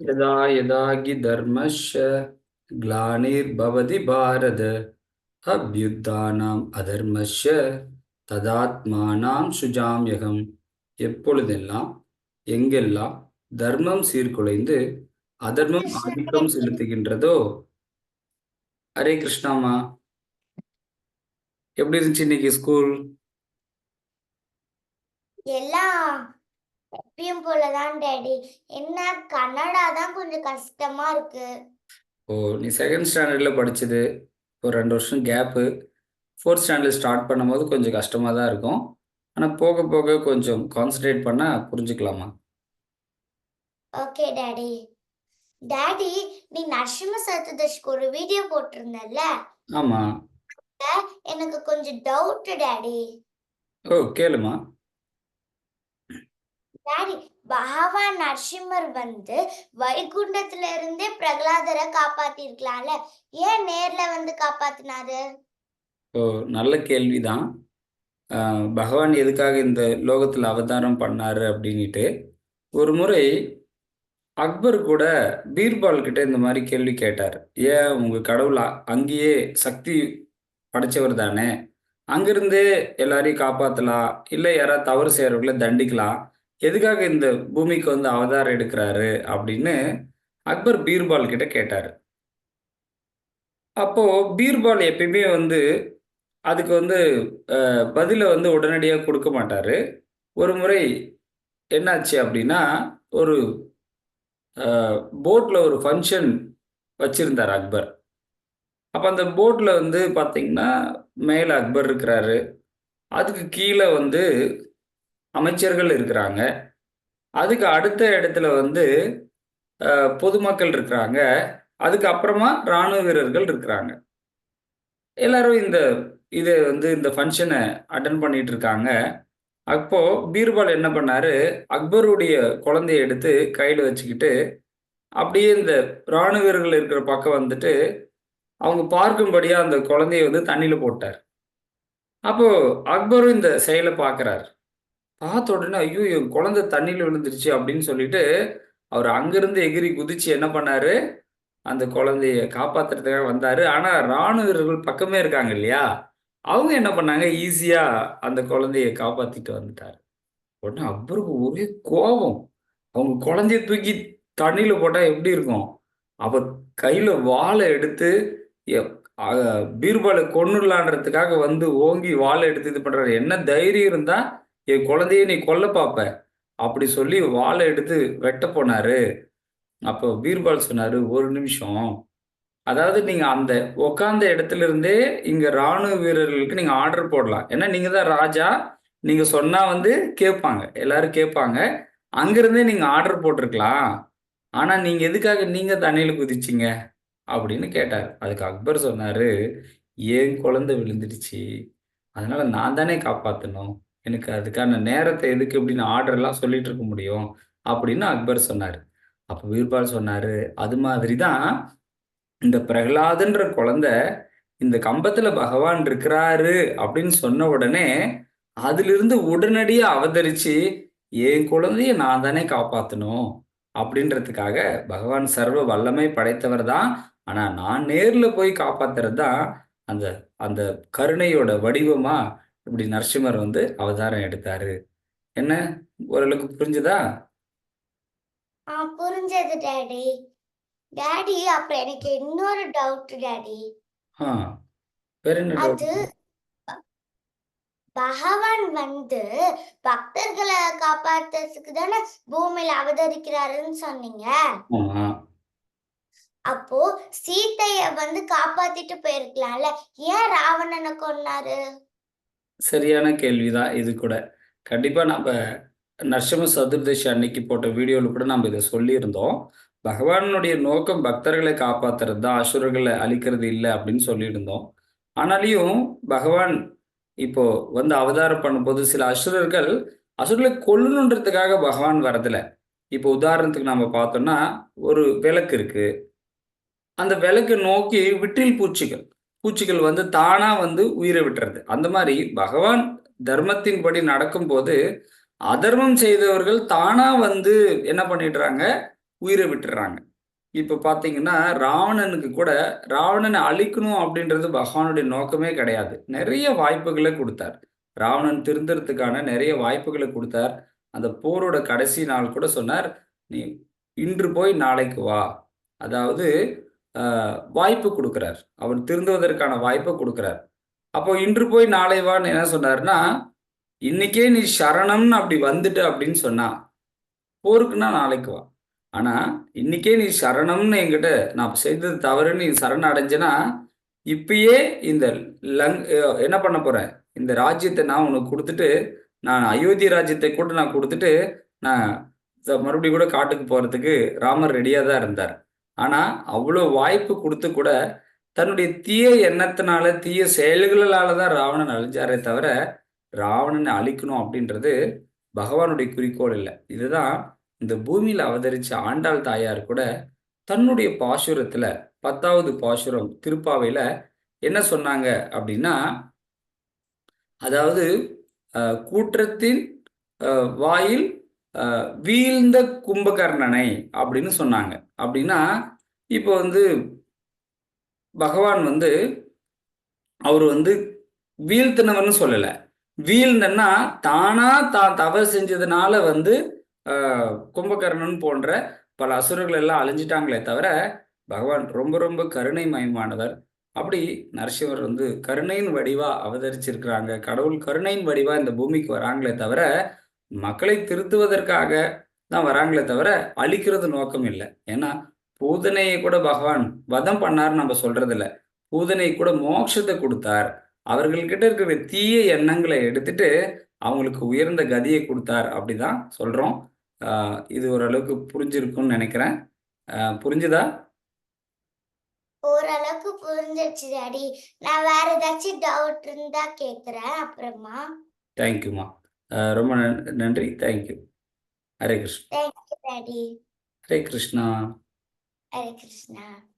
यदा यदा हि धर्मस्य ग्लानिर्भवति भारत அபியுத்தானாம் அதர்மஸ்ய ததாத்மானாம் சுஜாமியகம் எப்பொழுதெல்லாம் எங்கெல்லாம் தர்மம் சீர்குலைந்து அதர்மம் ஆதிக்கம் செலுத்துகின்றதோ ஹரே கிருஷ்ணாமா எப்படி இருந்துச்சு இன்னைக்கு ஸ்கூல் எல்லாம் எப்பயும் போலதான் டேடி என்ன கன்னடா தான் கொஞ்சம் கஷ்டமா இருக்கு. ஓ நீ செகண்ட் ஸ்டாண்டர்டில் படிச்சது ஒரு ரெண்டு வருஷம் கேப்பு ஃபோர்த் ஸ்டாண்டர்ட் ஸ்டார்ட் பண்ணும்போது கொஞ்சம் கஷ்டமாக தான் இருக்கும். ஆனால் போக போக கொஞ்சம் கான்சன்ட்ரேட் பண்ணால் புரிஞ்சுக்கலாமா? Okay daddy. டேடி நீ நரசிம்ம சதுர்தசிக்கு ஒரு வீடியோ போட்டிருந்தல்ல? ஆமாம் எனக்கு கொஞ்சம் டவுட் டேடி. ஓ கேளுமா? பகவான் நரசிம்மர் வந்து வைகுண்டத்துல இருந்தே பிரகலாதரை காப்பாத்திருக்கலாம்ல. ஏன் நேர்ல வந்து காப்பாத்தினாரு? ஓ நல்ல கேள்விதான். பகவான் எதுக்காக இந்த லோகத்தில் அவதாரம் பண்ணாரு அப்படின்ட்டு ஒரு முறை அக்பர் கூட பீர்பால் கிட்ட இந்த மாதிரி கேள்வி கேட்டார். ஏன் உங்க கடவுள் அங்கேயே சக்தி படைச்சவர் தானே? அங்கிருந்தே எல்லாரையும் காப்பாத்தலாம். இல்லை யாராவது தவறு செய்யறவங்கள தண்டிக்கலாம். எதுக்காக இந்த பூமிக்கு வந்து அவதாரம் எடுக்கிறாரு அப்படின்னு அக்பர் பீர்பால் கிட்ட கேட்டார். அப்போ பீர்பால் எப்பயுமே வந்து அதுக்கு வந்து பதிலை வந்து உடனடியாக கொடுக்க மாட்டாரு. ஒரு முறை என்னாச்சு அப்படின்னா ஒரு போட்டில் ஒரு ஃபங்க்ஷன் வச்சிருந்தார் அக்பர். அப்போ அந்த போட்டில் வந்து பார்த்தீங்கன்னா மேலே அக்பர் இருக்கிறாரு. அதுக்கு கீழே வந்து அமைச்சர்கள் இருக்கிறாங்க. அதுக்கு அடுத்த இடத்துல வந்து பொதுமக்கள் இருக்கிறாங்க. அதுக்கு அப்புறமா இராணுவ வீரர்கள் இருக்கிறாங்க. எல்லாரும் இந்த இதை வந்து இந்த ஃபங்க்ஷனை அட்டன் பண்ணிட்டு இருக்காங்க. அப்போ பீர்பால் என்ன பண்ணாரு? அக்பருடைய குழந்தைய எடுத்து கையில் வச்சுக்கிட்டு அப்படியே இந்த இராணுவ வீரர்கள் இருக்கிற பக்கம் வந்துட்டு அவங்க பார்க்கும்படியா அந்த குழந்தைய வந்து தண்ணியில போட்டார். அப்போ அக்பரும் இந்த செயலை பார்க்கறாரு. பார்த்த உடனே ஐயோ என் குழந்தை தண்ணியில் விழுந்துருச்சு அப்படின்னு சொல்லிட்டு அவர் அங்கிருந்து எகிரி குதிச்சு என்ன பண்ணாரு? அந்த குழந்தைய காப்பாத்துறதுக்காக வந்தாரு. ஆனா ராணுவ வீரர்கள் பக்கமே இருக்காங்க இல்லையா? அவங்க என்ன பண்ணாங்க? ஈஸியா அந்த குழந்தைய காப்பாத்திட்டு வந்துட்டாரு. உடனே அவருக்கு ஒரே கோபம். அவங்க குழந்தைய தூக்கி தண்ணியில போட்டா எப்படி இருக்கும்? அப்ப கையில வாளை எடுத்து பீர்பாலை கொன்னுடலான்றதுக்காக வந்து ஓங்கி வாளை எடுத்து இது பண்றாரு. என்ன தைரியம் இருந்தா என் குழந்தைய நீ கொல்ல பார்ப்ப அப்படி சொல்லி வாளை எடுத்து வெட்ட போனாரு. அப்போ பீர்பால் சொன்னாரு ஒரு நிமிஷம். அதாவது நீங்க அந்த உக்காந்த இடத்துல இருந்தே இங்க ராணுவ வீரர்களுக்கு நீங்க ஆர்டர் போடலாம். ஏன்னா நீங்க தான் ராஜா. நீங்க சொன்னா வந்து கேட்பாங்க. எல்லாரும் கேட்பாங்க. அங்கிருந்தே நீங்க ஆர்டர் போட்டிருக்கலாம். ஆனா நீங்க எதுக்காக நீங்க தண்ணியில குதிச்சிங்க? அப்படின்னு கேட்டார். அதுக்கு அக்பர் சொன்னாரு ஏன் குழந்தை விழுந்துடுச்சு? அதனால நான் தானே காப்பாத்தணும். எனக்கு அதுக்கான நேரத்தை எதுக்கு இப்படி நான் எல்லாம் சொல்லிட்டு இருக்க முடியும் அப்படின்னு அக்பர் சொன்னார். அப்போ பீர்பால் சொன்னார் அது மாதிரி தான் இந்த பிரகலாதுன்ற குழந்தை இந்த கம்பத்துல பகவான் இருக்கிறாரு அப்படின்னு சொன்ன உடனே அதிலிருந்து உடனடியா அவதரிச்சு என் குழந்தைய நான் தானே காப்பாற்றணும் அப்படின்றதுக்காக பகவான் சர்வ வல்லமை படைத்தவர் தான். ஆனா நான் நேர்ல போய் காப்பாத்துறது தான் அந்த அந்த கருணையோட வடிவமா இப்படி நரசிம்மர் வந்து அவதாரம் எடுத்தாரு. என்ன? ஓரளவுக்கு புரிஞ்சுதா? புரிஞ்சது டேடி. டேடி அப்புறம் எனக்கு இன்னொரு டவுட் டேடி. வேற என்ன? அது பகவான் வந்து பக்தர்களை காப்பாத்துறதுக்கு தானே பூமியில அவதரிக்கிறாருன்னு சொன்னீங்க. அப்போ சீதைய வந்து காப்பாத்திட்டு போயிருக்கலாம்ல. ஏன் ராவணனை கொன்னாரு? சரியான கேள்விதான் இது கூட. கண்டிப்பா நம்ம நரசிம்ம சதுர்தசி அன்னைக்கு போட்ட வீடியோவில் கூட நம்ம இதை சொல்லியிருந்தோம். பகவானுடைய நோக்கம் பக்தர்களை காப்பாத்துறது தான் அசுரர்களை அழிக்கிறது இல்லை அப்படின்னு சொல்லியிருந்தோம். ஆனாலையும் பகவான் இப்போ வந்து அவதாரம் பண்ணும்போது சில அசுரர்கள் அசுரர்களை கொல்லணுன்றதுக்காக பகவான் வரதில்ல. இப்போ உதாரணத்துக்கு நம்ம பார்த்தோம்னா ஒரு விளக்கு இருக்கு. அந்த விளக்கு நோக்கி விட்டில் பூச்சிகள். பூச்சிகள் வந்து தானா வந்து உயிரை விட்டுறது. அந்த மாதிரி பகவான் தர்மத்தின்படி நடக்கும்போது அதர்மம் செய்தவர்கள் தானா வந்து என்ன பண்ணிடுறாங்க? உயிரை விட்டுறாங்க. இப்போ பார்த்தீங்கன்னா ராவணனுக்கு கூட ராவணனை அழிக்கணும் அப்படின்றது பகவானுடைய நோக்கமே கிடையாது. நிறைய வாய்ப்புகளை கொடுத்தார். ராவணன் திருந்துறதுக்கான நிறைய வாய்ப்புகளை கொடுத்தார். அந்த போரோட கடைசி நாள் கூட சொன்னார் நீ இன்று போய் நாளைக்கு வா. அதாவது வாய்ப்பு கொடுக்குறார். அவர் திருந்துவதற்கான வாய்ப்பை கொடுக்குறார். அப்போ இன்று போய் நாளை வான்னு என்ன சொன்னார்னா இன்னைக்கே நீ சரணம்னு அப்படி வந்துட்ட அப்படின்னு சொன்னா போருக்குன்னா நாளைக்கு வா. ஆனா இன்னைக்கே நீ சரணம்னு என்கிட்ட நான் செய்தது தவறுன்னு நீ சரணம் அடைஞ்சனா இப்பயே இந்த லங் என்ன பண்ண போறேன்? இந்த ராஜ்யத்தை நான் உனக்கு கொடுத்துட்டு நான் அயோத்தி ராஜ்யத்தை கூட நான் கொடுத்துட்டு நான் மறுபடியும் கூட காட்டுக்கு போறதுக்கு ராமர் ரெடியாக தான் இருந்தார். ஆனா அவ்வளோ வாய்ப்பு கொடுத்து கூட தன்னுடைய தீய எண்ணத்தினால தீய செயல்களால தான் ராவணன் அழிஞ்சாரே தவிர ராவணனை அழிக்கணும் அப்படின்றது பகவானுடைய குறிக்கோள் இல்லை. இதுதான் இந்த பூமியில அவதரிச்ச ஆண்டாள் தாயார் கூட தன்னுடைய பாசுரத்துல பத்தாவது பாசுரம் திருப்பாவையில என்ன சொன்னாங்க அப்படின்னா அதாவது கூற்றத்தின் வாயில் வீழ்ந்த கும்பகர்ணனை அப்படின்னு சொன்னாங்க. அப்படின்னா இப்போ வந்து பகவான் வந்து அவர் வந்து வீழ்த்தினவர்னு சொல்லலை. வீழ்ந்தன்னா தானா தான் தவறு செஞ்சதுனால வந்து கும்பகர்ணன் போன்ற பல அசுரர்கள் எல்லாம் அழிஞ்சிட்டாங்களே தவிர பகவான் ரொம்ப ரொம்ப கருணை மயமானவர். அப்படி நரசிம்மர் வந்து கருணையின் வடிவா அவதரிச்சிருக்கிறாங்க. கடவுள் கருணையின் வடிவா இந்த பூமிக்கு வராங்களே தவிர மக்களை திருத்துவதற்காக தான் வராங்களே தவிர அழிக்கிறது நோக்கம் இல்லை. ஏன்னா பூதனையை கூட பகவான் வதம் பண்ணாருன்னு நம்ம சொல்றது இல்ல பூதனை கூட மோட்சத்தை கொடுத்தார். அவர்கள்கிட்ட இருக்கிற தீய எண்ணங்களை எடுத்துட்டு அவங்களுக்கு உயர்ந்த கதியை கொடுத்தார் அப்படிதான் சொல்றோம். ஆஹ் இது ஓரளவுக்கு புரிஞ்சிருக்கும்னு நினைக்கிறேன். ஆஹ் புரிஞ்சுதா? ஓரளவுக்கு புரிஞ்சிருச்சு டாடி. நான் வேற ஏதாச்சும் டவுட் இருந்தா கேக்குறேன் அப்புறமா. தேங்க்யூமா ரொம்ப நன்- நன்றி. Thank you Hare Krishna. Hare Krishna. Hare Krishna.